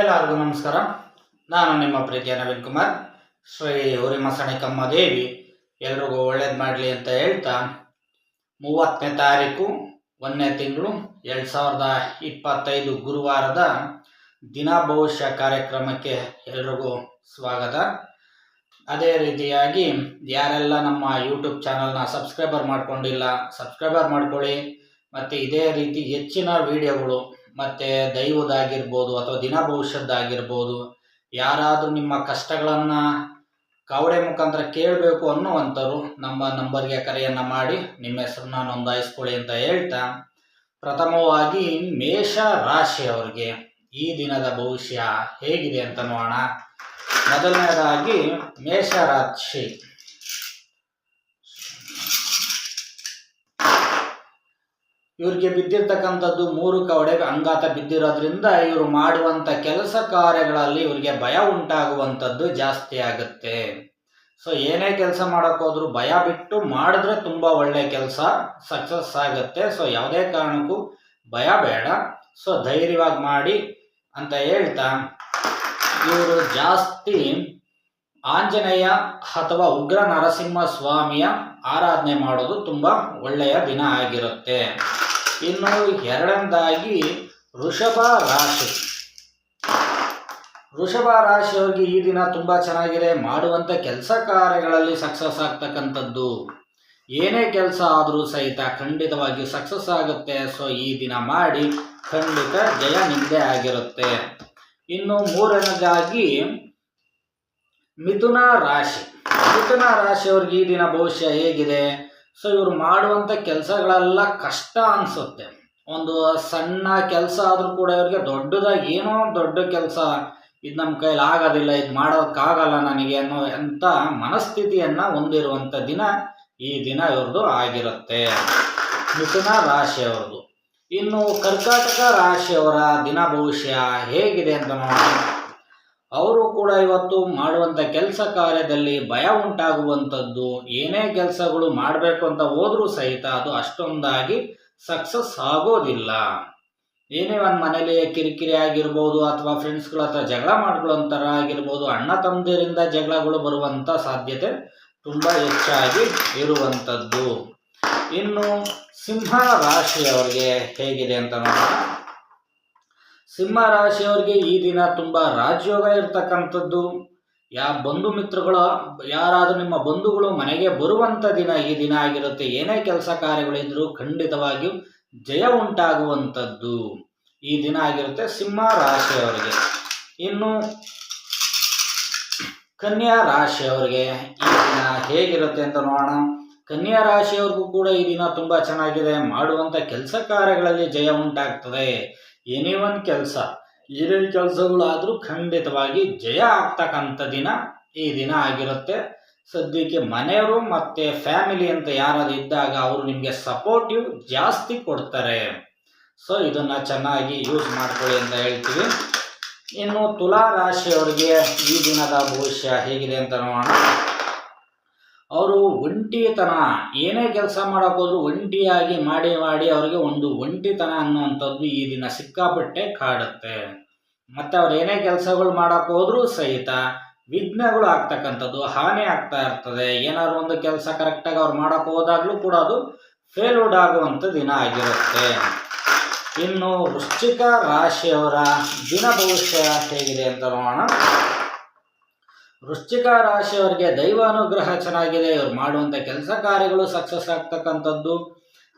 ಎಲ್ಲರಿಗೂ ನಮಸ್ಕಾರ. ನಾನು ನಿಮ್ಮ ಪ್ರೀತಿಯ ನವೀನ್ ಕುಮಾರ್. ಶ್ರೀ ಉರಿಮಸಣಿಕಮ್ಮ ದೇವಿ. ಎಲ್ರಿಗೂ ಒಳ್ಳೇದು ಮಾಡಲಿ ಅಂತ ಹೇಳ್ತಾ, ಮೂವತ್ತನೇ ತಾರೀಕು ಒಂದನೇ ತಿಂಗಳು ಎರಡು ಸಾವಿರದ ಇಪ್ಪತ್ತೈದು ಗುರುವಾರದ ದಿನ ಭವಿಷ್ಯ ಕಾರ್ಯಕ್ರಮಕ್ಕೆ ಎಲ್ರಿಗೂ ಸ್ವಾಗತ. ಅದೇ ರೀತಿಯಾಗಿ ಯಾರೆಲ್ಲ ನಮ್ಮ ಯೂಟ್ಯೂಬ್ ಚಾನಲ್ನ ಸಬ್ಸ್ಕ್ರೈಬರ್ ಮಾಡ್ಕೊಂಡಿಲ್ಲ, ಸಬ್ಸ್ಕ್ರೈಬರ್ ಮಾಡ್ಕೊಳ್ಳಿ. ಮತ್ತು ಇದೇ ರೀತಿ ಹೆಚ್ಚಿನ ವಿಡಿಯೋಗಳು ಮತ್ತು ದೈವದಾಗಿರ್ಬೋದು ಅಥವಾ ದಿನ ಭವಿಷ್ಯದ್ದಾಗಿರ್ಬೋದು ಯಾರಾದರೂ ನಿಮ್ಮ ಕಷ್ಟಗಳನ್ನು ಕಾವಡೆ ಮುಖಾಂತರ ಕೇಳಬೇಕು ಅನ್ನುವಂಥವ್ರು ನಮ್ಮ ನಂಬರ್ಗೆ ಕರೆಯನ್ನು ಮಾಡಿ ನಿಮ್ಮ ಹೆಸರನ್ನ ನೋಂದಾಯಿಸ್ಕೊಳ್ಳಿ ಅಂತ ಹೇಳ್ತಾ, ಪ್ರಥಮವಾಗಿ ಮೇಷ ರಾಶಿಯವರಿಗೆ ಈ ದಿನದ ಭವಿಷ್ಯ ಹೇಗಿದೆ ಅಂತ ನೋಡೋಣ. ಮೊದಲನೇದಾಗಿ ಮೇಷ ಇವ್ರಿಗೆ ಬಿದ್ದಿರ್ತಕ್ಕಂಥದ್ದು ಮೂರು ಕವಡೆ ಅಂಗಾತ ಬಿದ್ದಿರೋದ್ರಿಂದ ಇವರು ಮಾಡುವಂಥ ಕೆಲಸ ಕಾರ್ಯಗಳಲ್ಲಿ ಇವರಿಗೆ ಭಯ ಉಂಟಾಗುವಂಥದ್ದು ಜಾಸ್ತಿ ಆಗುತ್ತೆ. ಸೊ ಏನೇ ಕೆಲಸ ಮಾಡೋಕ್ಕೋದ್ರು ಭಯ ಬಿಟ್ಟು ಮಾಡಿದ್ರೆ ತುಂಬ ಒಳ್ಳೆ ಕೆಲಸ ಸಕ್ಸಸ್ ಆಗುತ್ತೆ. ಸೊ ಯಾವುದೇ ಕಾರಣಕ್ಕೂ ಭಯ ಬೇಡ. ಸೊ ಧೈರ್ಯವಾಗಿ ಮಾಡಿ ಅಂತ ಹೇಳ್ತಾ, ಇವರು ಜಾಸ್ತಿ ಆಂಜನೇಯ ಅಥವಾ ಉಗ್ರ ನರಸಿಂಹ ಸ್ವಾಮಿಯ ಆರಾಧನೆ ಮಾಡೋದು ತುಂಬ ಒಳ್ಳೆಯ ದಿನ ಆಗಿರುತ್ತೆ. ಇನ್ನು ಎರಡನೇದಾಗಿ ವೃಷಭ ರಾಶಿ. ವೃಷಭ ರಾಶಿಯವರಿಗೆ ಈ ದಿನ ತುಂಬ ಚೆನ್ನಾಗಿದೆ. ಮಾಡುವಂಥ ಕೆಲಸ ಕಾರ್ಯಗಳಲ್ಲಿ ಸಕ್ಸಸ್ ಆಗ್ತಕ್ಕಂಥದ್ದು. ಏನೇ ಕೆಲಸ ಆದರೂ ಸಹಿತ ಖಂಡಿತವಾಗಿ ಸಕ್ಸಸ್ ಆಗುತ್ತೆ. ಸೊ ಈ ದಿನ ಮಾಡಿ ಖಂಡಿತ ಜಯ ನಿಂದೆ ಆಗಿರುತ್ತೆ. ಇನ್ನು ಮೂರನೇದಾಗಿ ಮಿಥುನ ರಾಶಿ. ಮಿಥುನ ರಾಶಿಯವ್ರಿಗೆ ಈ ದಿನ ಭವಿಷ್ಯ ಹೇಗಿದೆ? ಸೊ ಇವರು ಮಾಡುವಂಥ ಕೆಲಸಗಳೆಲ್ಲ ಕಷ್ಟ ಅನಿಸುತ್ತೆ. ಒಂದು ಸಣ್ಣ ಕೆಲಸ ಆದರೂ ಕೂಡ ಇವ್ರಿಗೆ ದೊಡ್ಡದಾಗಿ ಏನೋ ದೊಡ್ಡ ಕೆಲಸ, ಇದು ನಮ್ಮ ಕೈಲಿ ಆಗೋದಿಲ್ಲ, ಇದು ಮಾಡೋಕ್ಕಾಗಲ್ಲ ನನಗೆ ಅನ್ನೋ ಅಂತ ಮನಸ್ಥಿತಿಯನ್ನು ಹೊಂದಿರುವಂಥ ದಿನ ಈ ದಿನ ಇವ್ರದ್ದು ಆಗಿರುತ್ತೆ. ಮಿಥುನ ರಾಶಿಯವ್ರದ್ದು ಇನ್ನು ಕರ್ಕಾಟಕ ರಾಶಿಯವರ ದಿನ ಭವಿಷ್ಯ ಹೇಗಿದೆ ಅಂತ ನೋಡೋಣ. ಅವರು ಕೂಡ ಇವತ್ತು ಮಾಡುವಂಥ ಕೆಲಸ ಕಾರ್ಯದಲ್ಲಿ ಭಯ ಉಂಟಾಗುವಂಥದ್ದು, ಏನೇ ಕೆಲಸಗಳು ಮಾಡಬೇಕು ಅಂತ ಹೋದರೂ ಸಹಿತ ಅದು ಅಷ್ಟೊಂದಾಗಿ ಸಕ್ಸಸ್ ಆಗೋದಿಲ್ಲ. ಏನೇ ಒಂದು ಮನೇಲಿ ಕಿರಿಕಿರಿ ಆಗಿರ್ಬೋದು ಅಥವಾ ಫ್ರೆಂಡ್ಸ್ಗಳ ಹತ್ರ ಜಗಳ ಮಾಡ್ಕೊಳ್ಳೋಂಥರ ಆಗಿರ್ಬೋದು, ಅಣ್ಣ ತಮ್ಮದಿರಿಂದ ಜಗಳಗಳು ಬರುವಂಥ ಸಾಧ್ಯತೆ ತುಂಬ ಹೆಚ್ಚಾಗಿ ಇರುವಂಥದ್ದು. ಇನ್ನು ಸಿಂಹ ರಾಶಿಯವರಿಗೆ ಹೇಗಿದೆ ಅಂತ ನೋಡೋಣ. ಸಿಂಹ ರಾಶಿಯವರಿಗೆ ಈ ದಿನ ತುಂಬ ರಾಜಯೋಗ ಇರತಕ್ಕಂಥದ್ದು. ಯಾ ಬಂಧು ಮಿತ್ರಗಳ, ಯಾರಾದರೂ ನಿಮ್ಮ ಬಂಧುಗಳು ಮನೆಗೆ ಬರುವಂಥ ದಿನ ಈ ದಿನ ಆಗಿರುತ್ತೆ. ಏನೇ ಕೆಲಸ ಕಾರ್ಯಗಳಿದ್ರೂ ಖಂಡಿತವಾಗಿಯೂ ಜಯ ಉಂಟಾಗುವಂಥದ್ದು. ಈ ದಿನ ಆಗಿರುತ್ತೆ ಸಿಂಹ ರಾಶಿಯವರಿಗೆ. ಇನ್ನು ಕನ್ಯಾ ರಾಶಿಯವರಿಗೆ ಈ ದಿನ ಹೇಗಿರುತ್ತೆ ಅಂತ ನೋಡೋಣ. ಕನ್ಯಾ ರಾಶಿಯವ್ರಿಗೂ ಕೂಡ ಈ ದಿನ ತುಂಬ ಚೆನ್ನಾಗಿದೆ. ಮಾಡುವಂಥ ಕೆಲಸ ಕಾರ್ಯಗಳಲ್ಲಿ ಜಯ ಉಂಟಾಗ್ತದೆ. ಏನೇ ಒಂದು ಕೆಲಸ. ಏನೇನು ಕೆಲಸಗಳಾದರೂ ಖಂಡಿತವಾಗಿ ಜಯ ಆಗ್ತಕ್ಕಂಥ ದಿನ ಈ ದಿನ ಆಗಿರುತ್ತೆ. ಸದ್ಯಕ್ಕೆ ಮನೆಯವರು ಮತ್ತು ಫ್ಯಾಮಿಲಿ ಅಂತ ಯಾರಾದ್ರು ಇದ್ದಾಗ ಅವರು ನಿಮಗೆ ಸಪೋರ್ಟಿವ್ ಜಾಸ್ತಿ ಕೊಡ್ತಾರೆ. ಸೊ ಇದನ್ನು ಚೆನ್ನಾಗಿ ಯೂಸ್ ಮಾಡ್ಕೊಳ್ಳಿ ಅಂತ ಹೇಳ್ತೀವಿ. ಇನ್ನು ತುಲಾ ರಾಶಿಯವರಿಗೆ ಈ ದಿನದ ಭವಿಷ್ಯ ಹೇಗಿದೆ ಅಂತ ನೋಡೋಣ. ಅವರು ಒಂಟಿತನ, ಏನೇ ಕೆಲಸ ಮಾಡೋಕ್ಕೋದ್ರು ಒಂಟಿಯಾಗಿ ಮಾಡಿ ಮಾಡಿ ಅವರಿಗೆ ಒಂದು ಒಂಟಿತನ ಅನ್ನುವಂಥದ್ದು ಈ ದಿನ ಸಿಕ್ಕಾಪಟ್ಟೆ ಕಾಡುತ್ತೆ. ಮತ್ತು ಅವ್ರು ಏನೇ ಕೆಲಸಗಳು ಮಾಡೋಕ್ಕೋದ್ರೂ ಸಹಿತ ವಿಘ್ನಗಳು ಆಗ್ತಕ್ಕಂಥದ್ದು, ಹಾನಿ ಆಗ್ತಾ ಇರ್ತದೆ. ಏನಾದ್ರು ಒಂದು ಕೆಲಸ ಕರೆಕ್ಟಾಗಿ ಅವ್ರು ಮಾಡೋಕ್ಕೆ ಹೋದಾಗಲೂ ಕೂಡ ಅದು ಫೇಲ್ವುಡ್ ಆಗುವಂಥ ದಿನ ಆಗಿರುತ್ತೆ. ಇನ್ನು ವೃಶ್ಚಿಕ ರಾಶಿಯವರ ದಿನ ಭವಿಷ್ಯ ಹೇಗಿದೆ ಅಂತ ನೋಡೋಣ. ವೃಶ್ಚಿಕ ರಾಶಿಯವರಿಗೆ ದೈವ ಅನುಗ್ರಹ ಚೆನ್ನಾಗಿದೆ, ಇವ್ರು ಮಾಡುವಂಥ ಕೆಲಸ ಕಾರ್ಯಗಳು ಸಕ್ಸಸ್ ಆಗ್ತಕ್ಕಂಥದ್ದು.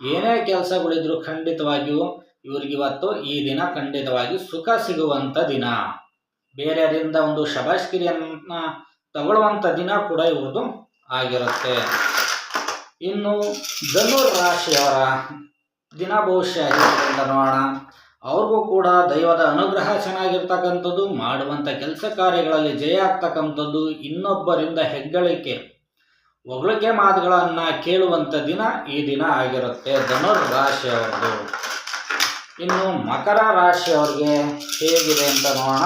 ಏನೇ ಕೆಲಸಗಳಿದ್ರು ಖಂಡಿತವಾಗಿಯೂ ಇವ್ರಿಗಿವತ್ತು ಈ ದಿನ ಖಂಡಿತವಾಗಿ ಸುಖ ಸಿಗುವಂಥ ದಿನ. ಬೇರೆಯವರಿಂದ ಒಂದು ಶಬಾಷ್ಕಿರಿಯನ್ನ ತಗೊಳ್ಳುವಂಥ ದಿನ ಕೂಡ ಇವ್ರದ್ದು ಆಗಿರುತ್ತೆ. ಇನ್ನು ಧನುರ್ ರಾಶಿಯವರ ದಿನ ಭವಿಷ್ಯ ನೋಡೋಣ. ಅವ್ರಿಗೂ ಕೂಡ ದೈವದ ಅನುಗ್ರಹ ಚೆನ್ನಾಗಿರ್ತಕ್ಕಂಥದ್ದು ಮಾಡುವಂಥ ಕೆಲಸ ಕಾರ್ಯಗಳಲ್ಲಿ ಜಯ ಆಗ್ತಕ್ಕಂಥದ್ದು ಇನ್ನೊಬ್ಬರಿಂದ ಹೆಗ್ಗಳಿಕೆ. ಹೊಗಳಿಕೆ ಮಾತುಗಳನ್ನು ಕೇಳುವಂಥ ದಿನ ಈ ದಿನ ಆಗಿರುತ್ತೆ ಧನುರ್ ರಾಶಿಯವ್ರದ್ದು ಇನ್ನು ಮಕರ ರಾಶಿಯವ್ರಿಗೆ ಹೇಗಿದೆ ಅಂತ ನೋಡೋಣ.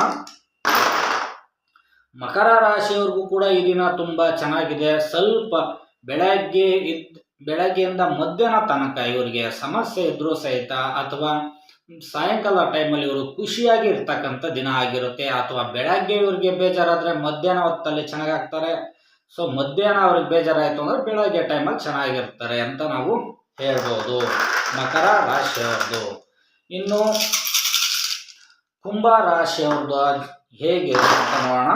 ಮಕರ ರಾಶಿಯವ್ರಿಗೂ ಕೂಡ ಈ ದಿನ ತುಂಬ ಚೆನ್ನಾಗಿದೆ. ಸ್ವಲ್ಪ ಬೆಳಗ್ಗೆ ಇದ್, ಬೆಳಗ್ಗೆಯಿಂದ ಮಧ್ಯಾಹ್ನ ತನಕ ಇವರಿಗೆ ಸಮಸ್ಯೆ ಇದ್ರೂ ಸಹಿತ ಅಥವಾ ಸಾಯಂಕಾಲ ಟೈಮಲ್ಲಿ ಇವರು ಖುಷಿಯಾಗಿ ಇರ್ತಕ್ಕಂಥ ದಿನ ಆಗಿರುತ್ತೆ. ಅಥವಾ ಬೆಳಗ್ಗೆ ಇವ್ರಿಗೆ ಬೇಜಾರಾದರೆ ಮಧ್ಯಾಹ್ನ ಹೊತ್ತಲ್ಲಿ ಚೆನ್ನಾಗಾಗ್ತಾರೆ ಸೊ ಮಧ್ಯಾಹ್ನ ಅವ್ರಿಗೆ ಬೇಜಾರಾಯಿತು ಅಂದರೆ ಬೆಳಗ್ಗೆ ಟೈಮಲ್ಲಿ ಚೆನ್ನಾಗಿರ್ತಾರೆ ಅಂತ ನಾವು ಹೇಳ್ಬೋದು. ಮಕರ ರಾಶಿಯವ್ರದ್ದು ಇನ್ನು ಕುಂಭ ರಾಶಿಯವ್ರದ್ದು ಹೇಗೆ ಅಂತ ನೋಡೋಣ.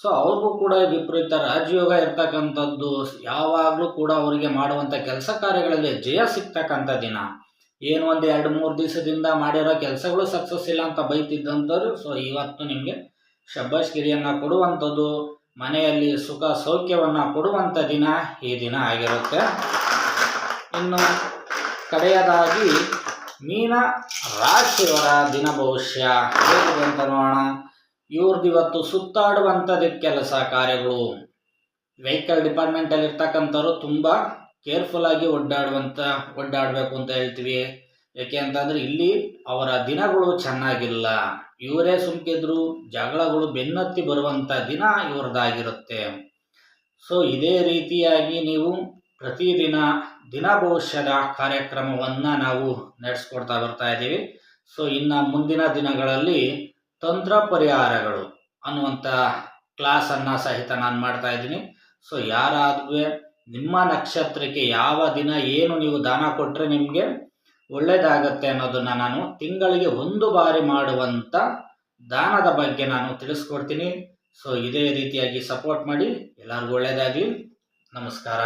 ಸೊ ಅವ್ರಿಗೂ ಕೂಡ ವಿಪರೀತ ರಾಜಯೋಗ ಇರ್ತಕ್ಕಂಥದ್ದು. ಯಾವಾಗಲೂ ಕೂಡ ಅವರಿಗೆ ಮಾಡುವಂಥ ಕೆಲಸ ಕಾರ್ಯಗಳಲ್ಲಿ ಜಯ ಸಿಗ್ತಕ್ಕಂಥ ದಿನ. ಏನು ಒಂದು ಎರಡು ಮೂರು ದಿವಸದಿಂದ ಮಾಡಿರೋ ಕೆಲಸಗಳು ಸಕ್ಸಸ್ ಇಲ್ಲ ಅಂತ ಬೈತಿದ್ದಂಥವ್ರು ಸೊ ಇವತ್ತು ನಿಮಗೆ ಶಬ್ಬಾಷ್ಗಿರಿಯನ್ನು ಕೊಡುವಂಥದ್ದು, ಮನೆಯಲ್ಲಿ ಸುಖ ಸೌಖ್ಯವನ್ನು ಕೊಡುವಂಥ ದಿನ ಈ ದಿನ ಆಗಿರುತ್ತೆ. ಇನ್ನು ಕಡೆಯದಾಗಿ ಮೀನ ರಾಶಿಯವರ ದಿನ ಭವಿಷ್ಯ ಹೇಗಿದೆ ಅಂತ ನೋಡೋಣ. ಇವ್ರದ್ದು ಇವತ್ತು ಸುತ್ತಾಡುವಂಥದ್ದು ಕೆಲಸ ಕಾರ್ಯಗಳು. ವೆಹಿಕಲ್ ಡಿಪಾರ್ಟ್ಮೆಂಟಲ್ಲಿ ಇರ್ತಕ್ಕಂಥವ್ರು ತುಂಬ ಕೇರ್ಫುಲ್ ಆಗಿ ಒಡ್ಡಾಡುವಂಥ ಒಡ್ಡಾಡಬೇಕು ಅಂತ ಹೇಳ್ತೀವಿ. ಯಾಕೆ ಅಂತಂದರೆ ಇಲ್ಲಿ ಅವರ ದಿನಗಳು ಚೆನ್ನಾಗಿಲ್ಲ. ಇವರೇ ಸುಮ್ಕಿದ್ರು, ಜಗಳಗಳು ಬೆನ್ನತ್ತಿ ಬರುವಂಥ ದಿನ ಇವರದಾಗಿರುತ್ತೆ. ಸೊ ಇದೇ ರೀತಿಯಾಗಿ ನೀವು ಪ್ರತಿದಿನ ದಿನ ಭವಿಷ್ಯದ ಕಾರ್ಯಕ್ರಮವನ್ನು ನಾವು ನಡೆಸ್ಕೊಡ್ತಾ ಬರ್ತಾ ಇದ್ದೀವಿ. ಸೊ ಇನ್ನು ಮುಂದಿನ ದಿನಗಳಲ್ಲಿ ತಂತ್ರ ಪರಿಹಾರಗಳು ಅನ್ನುವಂಥ ಕ್ಲಾಸನ್ನು ಸಹಿತ ನಾನು ಮಾಡ್ತಾ ಇದ್ದೀನಿ. ಸೊ ಯಾರಾದ್ರೂ ನಿಮ್ಮ ನಕ್ಷತ್ರಕ್ಕೆ ಯಾವ ದಿನ ಏನು ನೀವು ದಾನ ಕೊಟ್ಟರೆ ನಿಮಗೆ ಒಳ್ಳೆಯದಾಗತ್ತೆ ಅನ್ನೋದನ್ನು ನಾನು ತಿಂಗಳಿಗೆ ಒಂದು ಬಾರಿ ಮಾಡುವಂಥ ದಾನದ ಬಗ್ಗೆ ನಾನು ತಿಳಿಸ್ಕೊಡ್ತೀನಿ. ಸೊ ಇದೇ ರೀತಿಯಾಗಿ ಸಪೋರ್ಟ್ ಮಾಡಿ. ಎಲ್ಲರಿಗೂ ಒಳ್ಳೆಯದಾಗಲಿ ನಮಸ್ಕಾರ.